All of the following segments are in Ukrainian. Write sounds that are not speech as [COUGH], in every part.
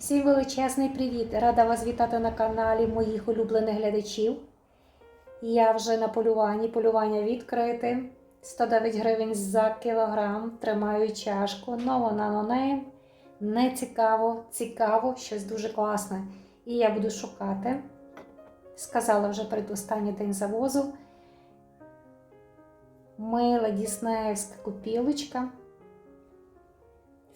Всім величезний привіт! Рада вас вітати на каналі моїх улюблених глядачів. Я вже на полюванні, полювання відкрите. 109 гривень за кілограм. Тримаю чашку. No вона no name. Не цікаво, цікаво, щось дуже класне. І я буду шукати. Сказала вже передостанній день завозу. Мила Діснеївська купілочка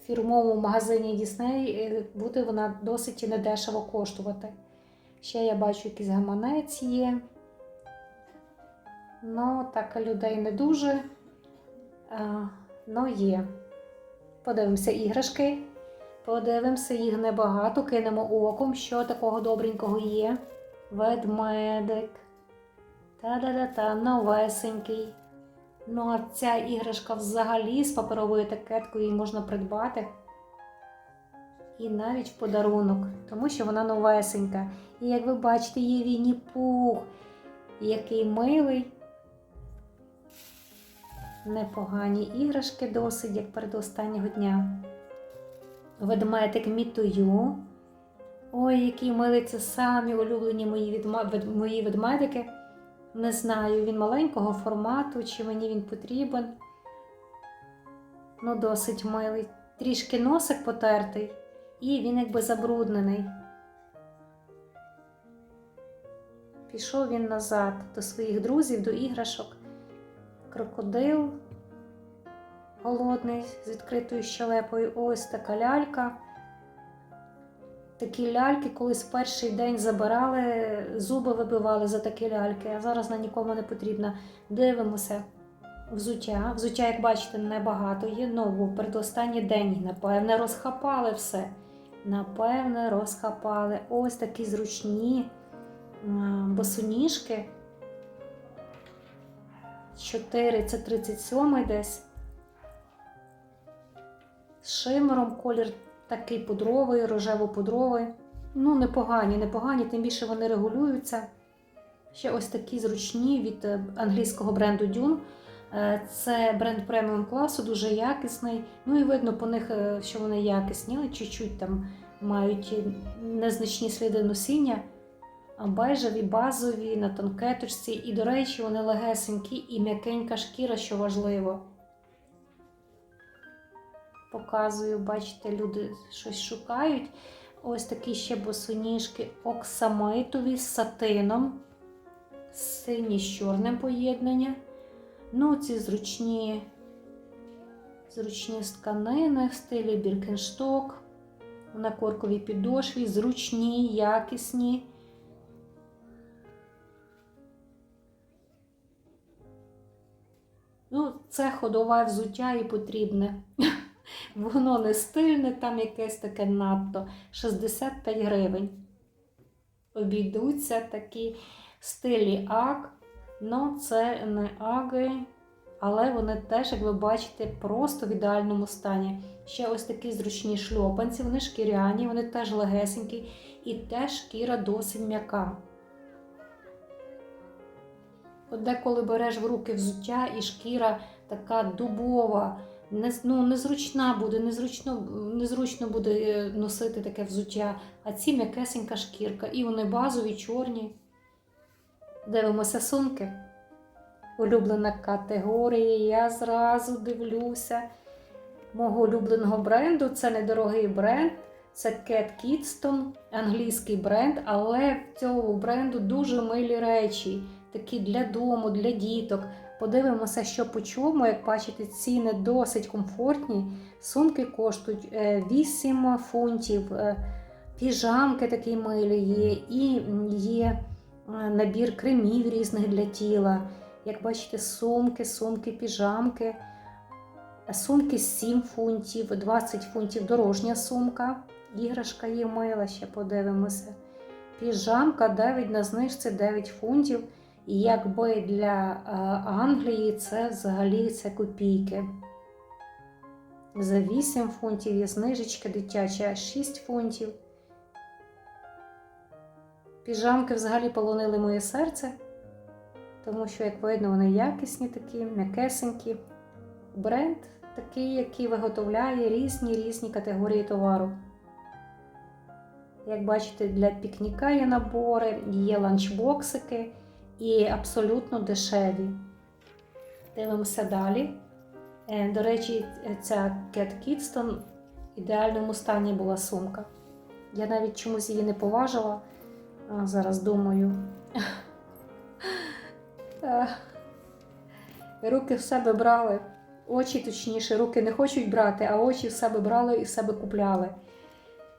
фірмовому магазині Дісней буде вона досить недешево коштувати. Ще я бачу якийсь гаманець є. Ну, так людей не дуже. А, ну, є. Подивимося іграшки. Подивимося, їх небагато, кинемо оком, що такого добренького є. Ведмедик. Та-да-да-та, новесенький. Ну, а ця іграшка взагалі з паперовою етикеткою її можна придбати. І навіть в подарунок, тому що вона новесенька. І як ви бачите, є Вінні Пух, який милий. Непогані іграшки досить, як перед останнього дня. Ведмедик Мітую. Ой, який милий, це самі улюблені мої, відма... мої ведмедики. Не знаю, він маленького формату, чи мені він потрібен. Ну, досить милий. Трішки носик потертий, і він якби забруднений. Пішов він назад до своїх друзів, до іграшок. Крокодил голодний з відкритою щелепою. Ось така лялька. Такі ляльки колись перший день забирали, зуби вибивали за такі ляльки, а зараз на нікому не потрібна. Дивимося. Взуття. Взуття, як бачите, небагато є. Ну, бо передостанній день, напевне, розхапали все. Напевне, розхапали. Ось такі зручні босоніжки. 4, це 37 десь. З шимером колір такий пудровий, рожево-пудровий. Ну, непогані, непогані, тим більше вони регулюються. Ще ось такі зручні від е, англійського бренду Dune. Е, Це бренд преміум класу, дуже якісний. Ну і видно по них, е, що вони якісні, але чуть-чуть там мають незначні сліди носіння. А Бежеві, базові, на тонкеточці. І, до речі, вони легесенькі і м'якенька шкіра, що важливо. Показую, бачите, люди щось шукають. Ось такі ще босоніжки оксамитові з сатином, сині з чорним поєднання. Ну, ці зручні, зручні тканини в стилі Біркеншток. На корковій підошві, зручні, якісні. Ну, це ходове взуття і потрібне. [LAUGHS] Воно не стильне, там якесь таке надто 65 гривень. Обійдуться такі стилі ак. Ну, це не аги, але вони теж, як ви бачите, просто в ідеальному стані. Ще ось такі зручні шльопанці, вони шкіряні, вони теж легесенькі і теж шкіра досить м'яка. От деколи береш в руки взуття і шкіра така дубова, ну, незручна буде, незручно, незручно буде е, носити таке взуття, а ці м'якесенька шкірка. І вони базові, чорні. Дивимося сумки. Улюблена категорія. Я зразу дивлюся мого улюбленого бренду. Це недорогий бренд. Це Cat Kidston, англійський бренд, але в цього бренду дуже милі речі, такі для дому, для діток. Подивимося, що по чому. Як бачите, ціни досить комфортні. Сумки коштують е, 8 фунтів, е, піжамки такі милі є, і є е, набір кремів різних для тіла. Як бачите, сумки, сумки, піжамки. Сумки 7 фунтів, 20 фунтів дорожня сумка. Іграшка є мила, ще подивимося. Піжамка 9 на знижці 9 фунтів. І якби для е, Англії це взагалі це копійки. За 8 фунтів є знижечка дитяча 6 фунтів. Піжамки взагалі полонили моє серце, тому що, як видно, вони якісні такі, м'якесенькі. Бренд такий, який виготовляє різні різні категорії товару. Як бачите, для пікніка є набори, є ланчбоксики і абсолютно дешеві. Дивимося далі. Е, До речі, ця Cat Kidston в ідеальному стані була сумка. Я навіть чомусь її не поважила. А, зараз думаю. [LAUGHS] Е, Руки в себе брали. Очі, точніше, руки не хочуть брати, а очі в себе брали і в себе купляли.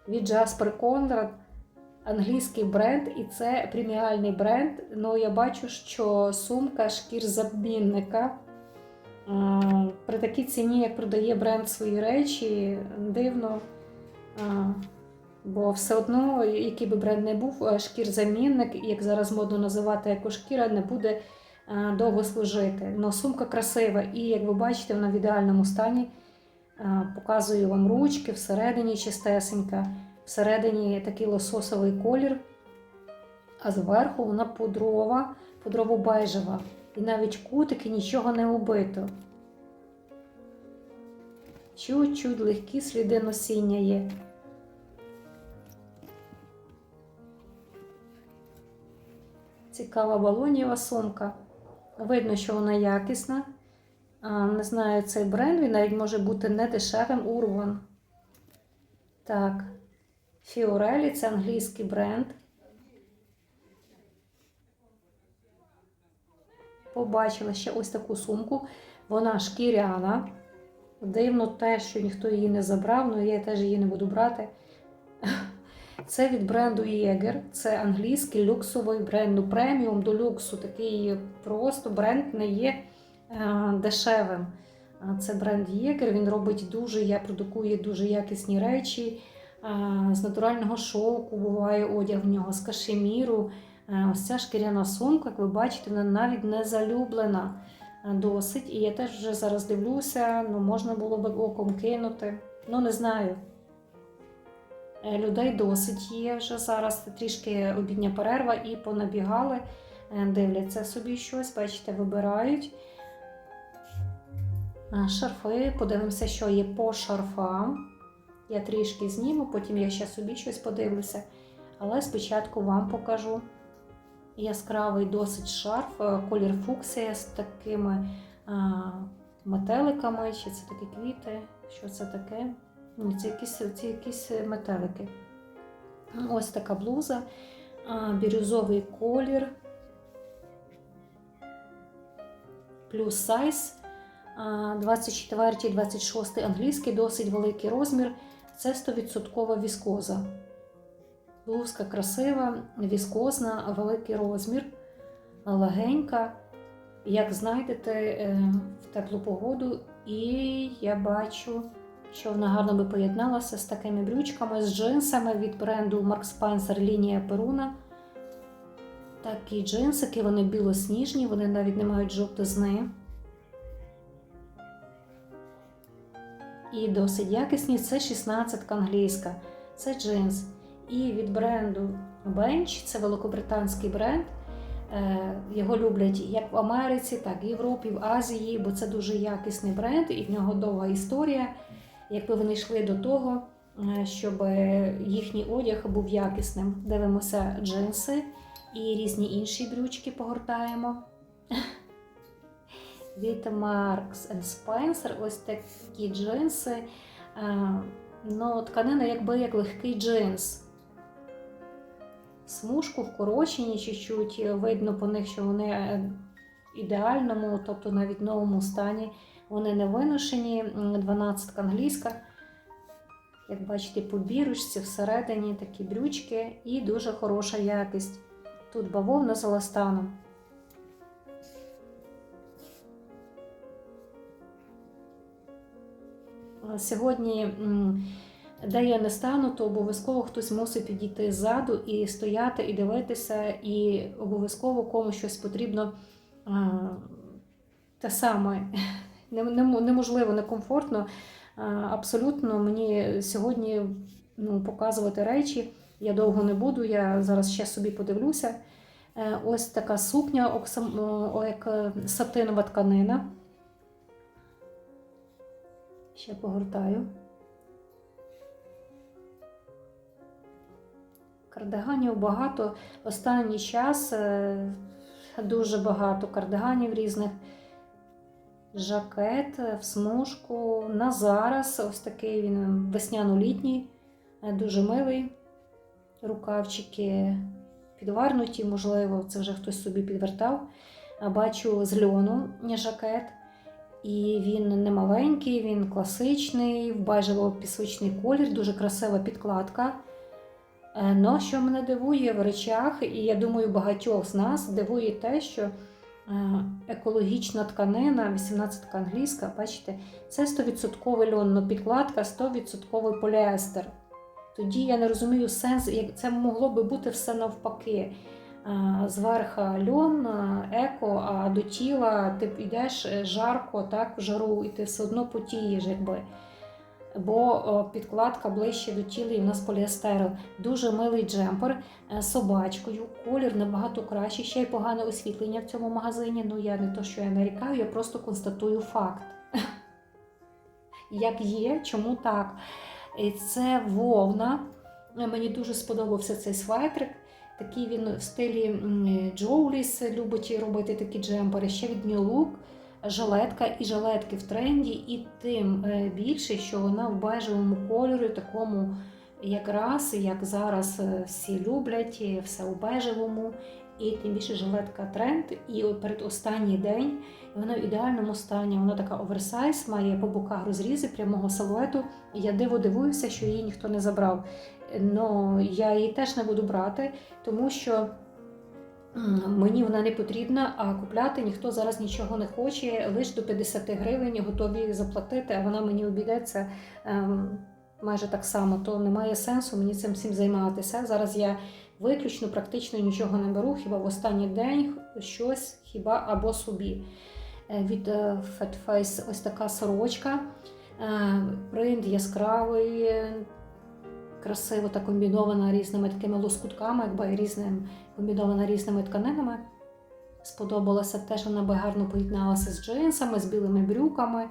Від Jasper Conrad, англійський бренд, і це преміальний бренд. Ну, я бачу, що сумка шкір-забмінника. Е, При такій ціні, як продає бренд свої речі, дивно. Бо все одно, який би бренд не був, е, шкір-замінник, як зараз модно називати екошкіра, не буде е, довго служити. Но сумка красива, і як ви бачите, вона в ідеальному стані. Показую вам ручки, всередині чистесенька, всередині такий лососовий колір, а зверху вона пудрова, пудрово-бежева. І навіть кутики нічого не убито. Чуть-чуть легкі сліди носіння є. Цікава балонієва сумка. Видно, що вона якісна. Не знаю цей бренд, він навіть може бути не дешевим Urban. Так, Fiorelli це англійський бренд. Побачила ще ось таку сумку. Вона шкіряна. Дивно те, що ніхто її не забрав, але я теж її не буду брати. [LAUGHS] Це від бренду Jäger. Це англійський люксовий бренд. Ну, преміум до люксу. Такий просто бренд не є е, дешевим. Це бренд Jäger. Він робить дуже, я продукує дуже якісні речі. З натурального шовку буває одяг в нього, з кашеміру. Е, ось ця шкіряна сумка, як ви бачите, вона навіть не залюблена е, досить. І я теж вже зараз дивлюся, ну можна було би оком кинути. Ну, не знаю. Е, Людей досить є вже зараз трішки обідня перерва і понабігали, дивляться собі щось, бачите, вибирають. Шарфи, подивимося, що є по шарфам. Я трішки зніму, потім я ще собі щось подивлюся. Але спочатку вам покажу яскравий досить шарф, е, колір фуксія з такими а, метеликами, чи це такі квіти, що це таке? Ні, це якісь, це якісь метелики. Ось така блуза, а, бірюзовий колір, плюс сайз. 24-26 англійський, досить великий розмір. Це 100% віскоза. Блузка красива, віскозна, великий розмір, легенька. Як знайдете е, в теплу погоду, і я бачу, що вона гарно би поєдналася з такими брючками, з джинсами від бренду Mark Spencer лінія Перуна. Такі джинсики, вони білосніжні, вони навіть не мають жовтизни. І досить якісні. Це 16 англійська, це джинс. І від бренду Bench, це великобританський бренд. Е, Його люблять як в Америці, так і в Європі, в Азії, бо це дуже якісний бренд, і в нього довга історія. Якби вони йшли до того, е, щоб їхній одяг був якісним. Дивимося джинси і різні інші брючки погортаємо. Від Marks Spencer ось такі джинси. Е, Ну, тканина якби як легкий джинс. Смужку вкорочені чуть-чуть, видно по них, що вони е, в ідеальному, тобто навіть новому стані. Вони не виношені, 12 англійська. Як бачите, по бірочці всередині такі брючки і дуже хороша якість. Тут бавовна з еластаном. Сьогодні, де я не стану, то обов'язково хтось мусить підійти ззаду і стояти, і дивитися, і обов'язково комусь щось потрібно те саме. Нем- нем- Неможливо, некомфортно. Абсолютно мені сьогодні ну, показувати речі. Я довго не буду, я зараз ще собі подивлюся. Е, Ось така сукня, як е, сатинова тканина. Ще погортаю. Кардиганів багато. Останній час е, дуже багато кардиганів різних. Жакет е, в смужку. На зараз ось такий він весняно-літній, е, дуже милий. Рукавчики підварнуті, можливо, це вже хтось собі підвертав. Бачу з льону жакет. І він не маленький, він класичний, в бежево-пісочний колір, дуже красива підкладка. Е, Но що мене дивує в речах, і я думаю, багатьох з нас дивує те, що е, екологічна тканина, 18 ка англійська, бачите, це 100% льон, но підкладка 100% поліестер. Тоді я не розумію сенс, як це могло би бути все навпаки. А, Зверха льон, еко, а до тіла ти йдеш е, жарко, так, в жару, і ти все одно потієш, якби. Бо підкладка ближче до тіла і в нас поліестеру. Дуже милий джемпер е, з собачкою, колір набагато кращий, ще й погане освітлення в цьому магазині. Ну я не то, що я нарікаю, я просто констатую факт. [LAUGHS] Як є, чому так? Це вовна. Мені дуже сподобався цей свайтрик. Такий він в стилі Джоуліс любить робити такі джемпери. Ще від New Look, жилетка і жилетки в тренді, і тим е, більше, що вона в бежевому кольорі, такому якраз як зараз е, всі люблять, все у бежевому. І тим більше жилетка тренд. І перед останній день вона в ідеальному стані. Вона така оверсайз, має по боках розрізи прямого силуету. І я диво дивуюся, що її ніхто не забрав. Ну, я її теж не буду брати, тому що мені вона не потрібна, а купляти ніхто зараз нічого не хоче, лише до 50 гривень готові заплатити, а вона мені обійдеться ем, майже так само, то немає сенсу мені цим всім займатися. Зараз я виключно практично нічого не беру, хіба в останній день щось, хіба або собі. Е, Від е, Fat Face ось така сорочка, е, принт яскравий, красиво та комбінована різними такими лоскутками, якби різним, комбінована різними тканинами. Сподобалося те, що вона би гарно поєдналася з джинсами, з білими брюками.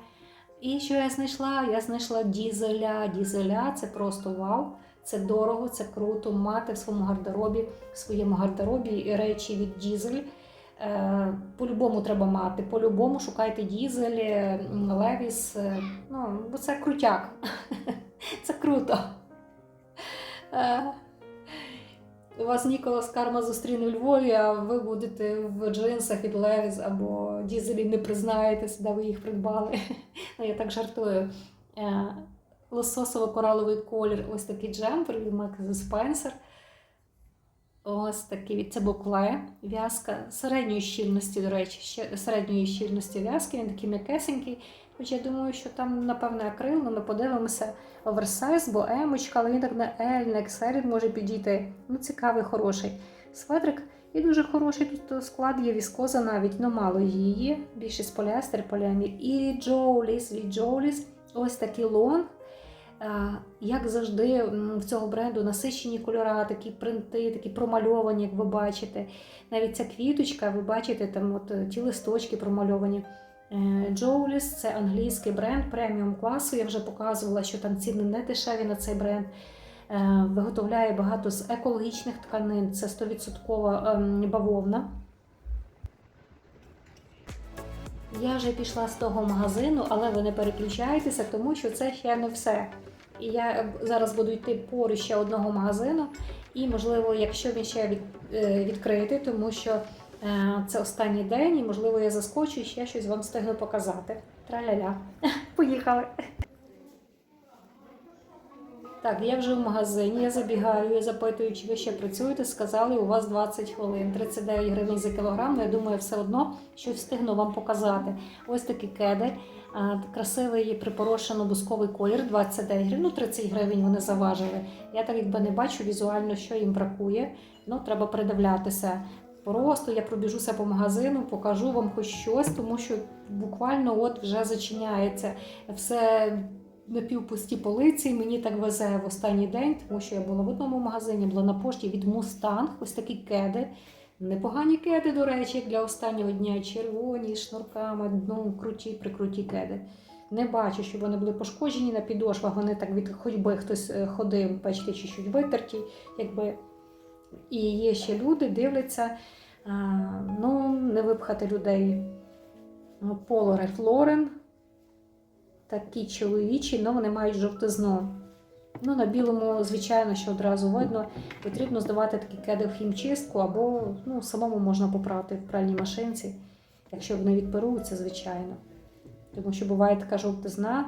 І що я знайшла? Я знайшла дізеля. Дізеля це просто вау. Це дорого, це круто мати в своєму гардеробі, в своєму гардеробі речі від дізель. Е, По-любому треба мати. По-любому шукайте дізель, е, левіс. е, Ну, бо це крутяк. [LAUGHS] Це круто. У вас Ніколас Карма зустріне у Львові, а ви будете в джинсах від Левіс або дізелі не признаєтесь, де ви їх придбали. Ну, я так жартую. Е, Лососово-кораловий колір, ось такий джемпер від Макса Спенсер. Ось такий це букле, в'язка середньої щільності, до речі, середньої щільності в'язки, він такий м'якесенький. Хоч я думаю, що там, напевне, акрил, але ми подивимося оверсайз, бо емочка, але він так на L, на XL може підійти. Ну, цікавий, хороший. Светрик і дуже хороший тут склад є віскоза навіть, ну мало її. Більшість поліестер, поліамід. І Джоуліс від Джоуліс. Ось такий лонг. Як завжди, в цього бренду насичені кольори, такі принти, такі промальовані, як ви бачите. Навіть ця квіточка, ви бачите, там от е, ті листочки промальовані. Джоуліс це англійський бренд преміум класу. Я вже показувала, що там ціни не дешеві на цей бренд. Е, Виготовляє багато з екологічних тканин, це 100% ем, бавовна. Я вже пішла з того магазину, але ви не переключайтеся, тому що це ще не все. І я е, зараз буду йти поруч ще одного магазину, і, можливо, якщо він ще від, е, відкритий, тому що е, це останній день, і можливо я заскочу і ще щось вам встигну показати. Траля-ля. [LAUGHS] Поїхали. Так, я вже в магазині, я забігаю, я запитую, чи ви ще працюєте. Сказали, у вас 20 хвилин, 39 гривень за кілограм. Я думаю, все одно, що встигну вам показати. Ось такі кеди. Красивий припорошено бусковий колір, 29 гривень, ну 30 гривень вони заважили. Я так якби не бачу візуально, що їм бракує. Ну, треба придивлятися. Просто я пробіжуся по магазину, покажу вам хоч щось, тому що буквально от вже зачиняється все напівпусті полиці. Мені так везе в останній день, тому що я була в одному магазині, була на пошті від Мустанг, ось такі кеди. Непогані кеди, до речі, як для останнього дня. Червоні, шнурками, ну, круті, прикруті кеди. Не бачу, щоб вони були пошкоджені на підошвах, вони так від ходьби хтось е, ходив, бачите, чуть-чуть витерті, якби І є ще люди, дивляться, ну, не випхати людей. Ну, Поло Ральф Лорен, такі чоловічі, але вони мають жовтизну. Ну, на білому, звичайно, що одразу видно, потрібно здавати такі кеди в хімчистку, або ну, самому можна попрати в пральній машинці, якщо вони відперуються, звичайно. Тому що буває така жовтизна.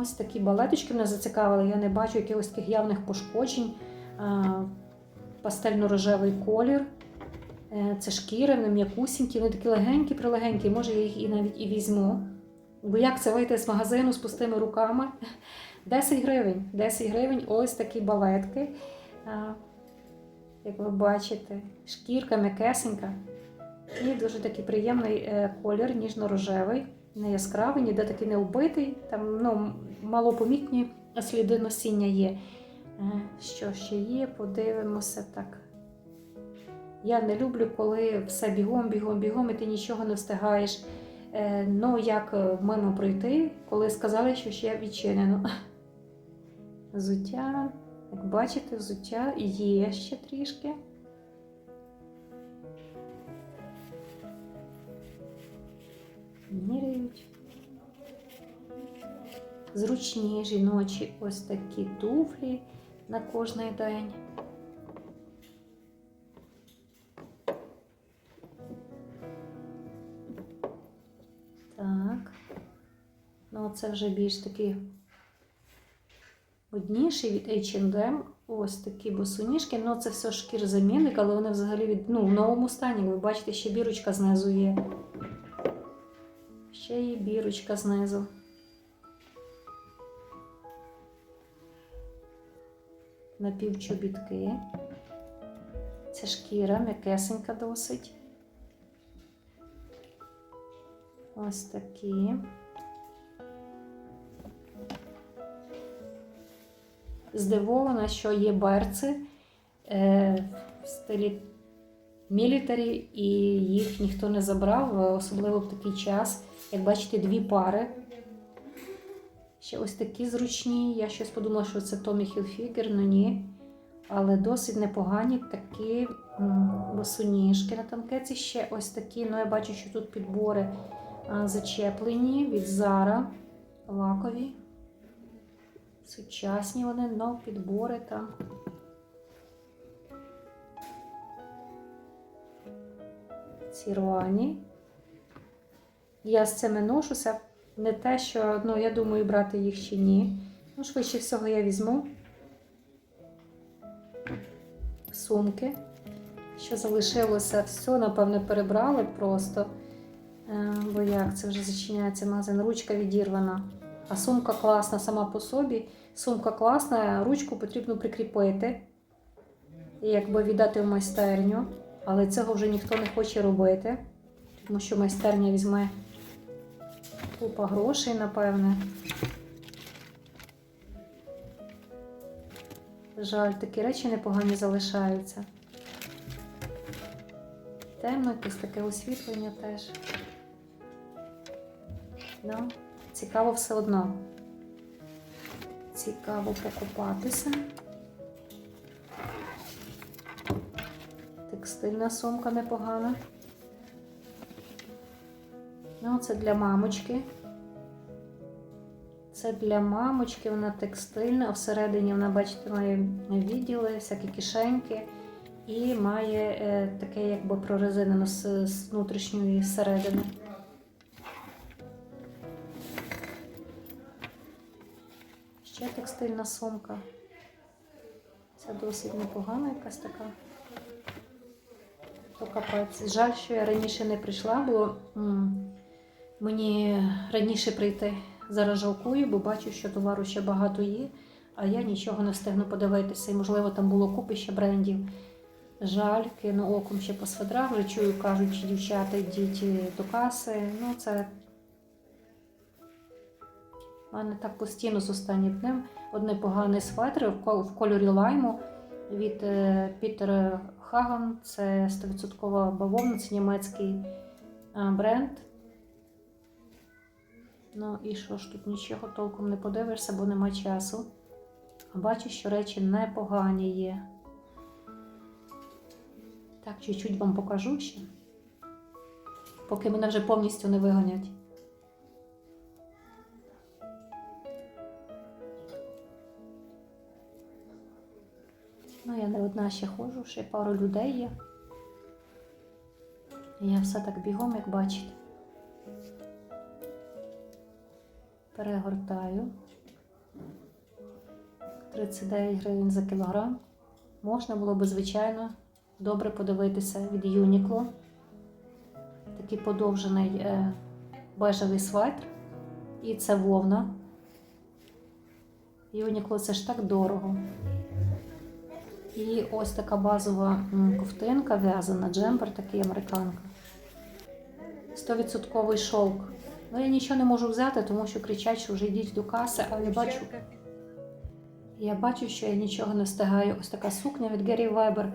Ось такі балеточки мене зацікавили. Я не бачу якихось таких явних пошкоджень. Пастельно-рожевий колір. Е, Це шкіри, вони м'якусінькі, вони такі легенькі, прилегенькі. Може, я їх і навіть і візьму. Бо як це вийти з магазину з пустими руками? [LAUGHS] 10 гривень. 10 гривень ось такі балетки. Як ви бачите, шкірка м'якесенька. І дуже такий приємний е, колір, ніжно-рожевий, не яскравий, ніде такий не вбитий. Там ну, малопомітні сліди носіння є. Що ще є? Подивимося так. Я не люблю, коли все бігом, бігом, бігом, і ти нічого не встигаєш. Е, Ну, як е, мимо пройти, коли сказали, що ще відчинено. Взуття, як бачите, взуття є ще трішки. Міряють. Зручні жіночі ось такі туфлі на кожний день. Так. Ну, це вже більш такі одніші від H&M. Ось такі босоніжки. Ну, це все шкір замінник, але вони взагалі від, ну, в новому стані. Ви бачите, ще бірочка знизу є. Ще є бірочка знизу. Напівчобітки. Це шкіра, м'якесенька досить. Ось такі. Здивована, що є берці е, в стилі мілітарі, і їх ніхто не забрав, особливо в такий час. Як бачите, дві пари. Ще ось такі зручні. Я щось подумала, що це Tommy Hilfiger, ну ні. Але досить непогані такі босоніжки на танкеці. Ще ось такі. Ну, я бачу, що тут підбори зачеплені від Zara. Лакові. Сучасні вони, но підбори там. Ці руані. Я з цими ношуся. Не те, що ну, я думаю, брати їх чи ні. Ну, швидше всього я візьму сумки. Що залишилося, все, напевне, перебрали просто. Е, Бо як це вже зачиняється магазин, ручка відірвана. А сумка класна сама по собі. Сумка класна, ручку потрібно прикріпити і якби віддати в майстерню. Але цього вже ніхто не хоче робити, тому що майстерня візьме купа грошей, напевне. Жаль, такі речі непогані залишаються. Темно, якесь таке освітлення теж. Ну, цікаво все одно. Цікаво покупатися. Текстильна сумка непогана. Ну, це для мамочки. Це для мамочки, вона текстильна, всередині вона, бачите, має відділи, всякі кишеньки і має е, таке якби прорезинено з, з внутрішньої середини. Ще текстильна сумка. Це досить непогана якась така. То капець. Жаль, що я раніше не прийшла, бо мені раніше прийти зараз жалкую, бо бачу, що товару ще багато є, а я нічого не встигну подивитися. І, можливо, там було купи ще брендів. Жаль, кину оком ще по сведрах, вже чую, кажуть, дівчата, йдіть до каси. Ну, це у мене так постійно з останнім днем. Одне поганий светр в кольорі лайму від е, Пітер Хаган. Це 100% бавовна, це німецький е, бренд. Ну і що ж тут нічого толком не подивишся, бо нема часу. А бачу, що речі непогані є. Так, чуть-чуть вам покажу ще. Поки мене вже повністю не вигонять. Ну, я не одна ще ходжу, ще пару людей є. Я все так бігом, як бачите. Перегортаю. 39 гривень за кілограм. Можна було би, звичайно, добре подивитися від Uniqlo. Такий подовжений е, бежевий свайтер. І це вовна. Uniqlo це ж так дорого. І ось така базова ковтинка в'язана, джемпер такий американка. 100% шовк. Ну, я нічого не можу взяти, тому що кричать, що вже йдіть до каси, а я бачу, я бачу, що я нічого не встигаю. Ось така сукня від Gary Weber.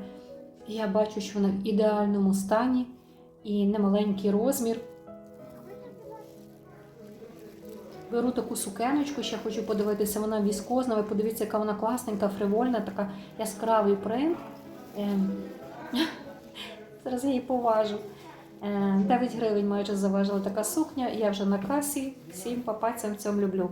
Я бачу, що вона в ідеальному стані і немаленький розмір. Беру таку сукеночку, ще хочу подивитися, вона віскозна. Ви подивіться, яка вона класненька, фривольна, така яскравий принт. Ем, [LAUGHS] Зараз я її поважу. Е, 9 гривень майже заважила така сукня. Я вже на касі, всім папацям цьому люблю.